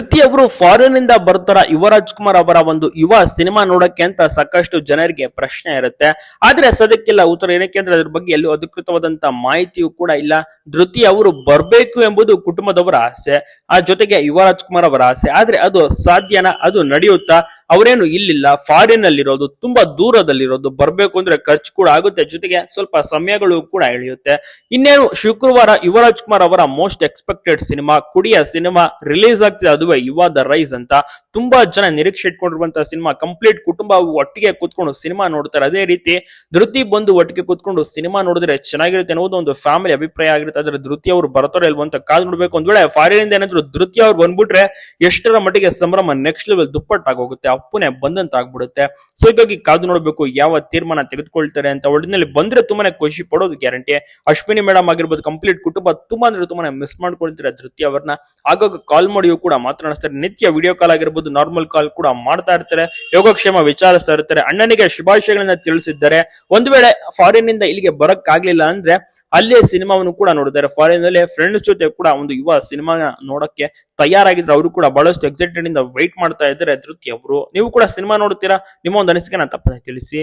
ಧೃತಿ ಅವರು ಫಾರಿನ್ ಇಂದ ಬರ್ತಾರ ಯುವರಾಜ್ ಕುಮಾರ್ ಅವರ ಒಂದು ಯುವ ಸಿನಿಮಾ ನೋಡಕ್ಕೆ ಅಂತ ಸಾಕಷ್ಟು ಜನರಿಗೆ ಪ್ರಶ್ನೆ ಇರುತ್ತೆ. ಆದ್ರೆ ಸದ್ಯಕ್ಕೆಲ್ಲ ಉತ್ತರ ಏನಕ್ಕೆ ಅಂದ್ರೆ ಅದ್ರ ಬಗ್ಗೆ ಎಲ್ಲೂ ಅಧಿಕೃತವಾದಂತ ಮಾಹಿತಿಯೂ ಕೂಡ ಇಲ್ಲ. ಧೃತಿ ಅವರು ಬರ್ಬೇಕು ಎಂಬುದು ಕುಟುಂಬದವರ ಆಸೆ. ಆ ಜೊತೆಗೆ ಯುವರಾಜ್ ಕುಮಾರ್ ಅವರ ಆಸೆ. ಆದ್ರೆ ಅದು ಸಾಧ್ಯನ? ಅದು ನಡೆಯುತ್ತಾ? ಅವರೇನು ಇಲ್ಲಿಲ್ಲ? ಫಾರಿನ್ ಅಲ್ಲಿರೋದು ತುಂಬಾ ದೂರದಲ್ಲಿರೋದು, ಬರ್ಬೇಕು ಅಂದ್ರೆ ಖರ್ಚು ಕೂಡ ಆಗುತ್ತೆ. ಜೊತೆಗೆ ಸ್ವಲ್ಪ ಸಮಯಗಳು ಕೂಡ ಎಳೆಯುತ್ತೆ ಇನ್ನೇನು, ಶುಕ್ರವಾರ ಯುವರಾಜ್ ಕುಮಾರ್ ಅವರ ಮೋಸ್ಟ್ ಎಕ್ಸ್ಪೆಕ್ಟೆಡ್ ಸಿನಿಮಾ, ಕುಡಿಯ ಸಿನಿಮಾ ರಿಲೀಸ್ ಆಗ್ತಿದೆ. ಅದುವೇ ಯುವ ದ ರೈಸ್ ಅಂತ. ತುಂಬಾ ಜನ ನಿರೀಕ್ಷೆ ಇಟ್ಕೊಂಡಿರುವಂತಹ ಸಿನಿಮಾ, ಕಂಪ್ಲೀಟ್ ಕುಟುಂಬ ಒಟ್ಟಿಗೆ ಕೂತ್ಕೊಂಡು ಸಿನಿಮಾ ನೋಡ್ತಾರೆ. ಅದೇ ರೀತಿ, ಧೃತಿ ಬಂದು ಒಟ್ಟಿಗೆ ಕೂತ್ಕೊಂಡು ಸಿನಿಮಾ ನೋಡಿದ್ರೆ ಚೆನ್ನಾಗಿರುತ್ತೆ ಅನ್ನೋದು ಒಂದು ಫ್ಯಾಮಿಲಿ ಅಭಿಪ್ರಾಯ ಆಗಿರುತ್ತೆ. ಆದ್ರೆ ಧೃತಿ ಅವರು ಬರ್ತಾರೆ ಇಲ್ವಂತ ಕಾದು ನೋಡ್ಬೇಕು. ಒಂದ್ ವೇಳೆ ಫಾರಿನ್ ಇಂದ ಏನಾದ್ರು ಧೃತಿ ಅವ್ರು ಬಂದ್ಬಿಟ್ರೆ ಎಷ್ಟರ ಮಟ್ಟಿಗೆ ಸಂಭ್ರಮ ನೆಕ್ಸ್ಟ್ ಲೆವೆಲ್ ದುಪ್ಪಟ್ಟಾಗೋಗುತ್ತೆ ಅಪ್ಪನೇ ಬಂದಂತ ಆಗ್ಬಿಡುತ್ತೆ ಸೊ ಹೀಗಾಗಿ ಕಾದು ನೋಡ್ಬೇಕು ಯಾವ ತೀರ್ಮಾನ ತೆಗೆದುಕೊಳ್ತಾರೆ ಅಂತ. ಒಟ್ಟಿನಲ್ಲಿ ಬಂದ್ರೆ ತುಂಬಾನೇ ಖುಷಿ ಪಡೋದು ಗ್ಯಾರಂಟಿ ಅಶ್ವಿನಿ ಮೇಡಮ್ ಆಗಿರ್ಬೋದು ಕಂಪ್ಲೀಟ್ ಕುಟುಂಬ ತುಂಬಾ ಅಂದ್ರೆ ತುಂಬಾನೇ ಮಿಸ್ ಮಾಡ್ಕೊಳ್ತಾರೆ ಧೃತಿ ಅವ್ರನ್ನ. ಆಗಾಗ ಕಾಲ್ ಮಾಡಿಯೂ ಕೂಡ ಮಾತನಾಡಿಸ್ತಾರೆ. ನಿತ್ಯ ವಿಡಿಯೋ ಕಾಲ್ ಆಗಿರ್ಬೋದು ನಾರ್ಮಲ್ ಕಾಲ್ ಕೂಡ ಮಾಡ್ತಾ ಇರ್ತಾರೆ. ಯೋಗಕ್ಷೇಮ ವಿಚಾರಿಸ್ತಾ ಇರ್ತಾರೆ. ಅಣ್ಣನಿಗೆ ಶುಭಾಶಯಗಳನ್ನ ತಿಳಿಸಿದ್ದಾರೆ. ಒಂದ್ ವೇಳೆ ಫಾರಿನ್ ಇಂದ ಇಲ್ಲಿಗೆ ಬರಕ್ ಆಗ್ಲಿಲ್ಲ ಅಂದ್ರೆ, ಅಲ್ಲೇ ಸಿನಿಮಾವನ್ನು ಕೂಡ ನೋಡಿದ್ದಾರೆ. ಫಾರಿನ್ನಲ್ಲಿ ಫ್ರೆಂಡ್ಸ್ ಜೊತೆ ಕೂಡ ಒಂದು ಯುವ ಸಿನಿಮಾ ನೋಡಕ್ಕೆ ತಯಾರಾಗಿದ್ರು ಅವರು ಕೂಡ ಬಹಳಷ್ಟು ಎಕ್ಸೈಟೆಡ್ ಇಂದ ವೈಟ್ ಮಾಡ್ತಾ ಇದ್ದಾರೆ ತೃಪ್ತಿ ಅವರು. ನೀವು ಕೂಡ ಸಿನಿಮಾ ನೋಡ್ತೀರಾ? ನಿಮ್ಮ ಒಂದು ಅನಿಸಿಕೆ ತಪ್ಪದೆ ತಿಳಿಸಿ.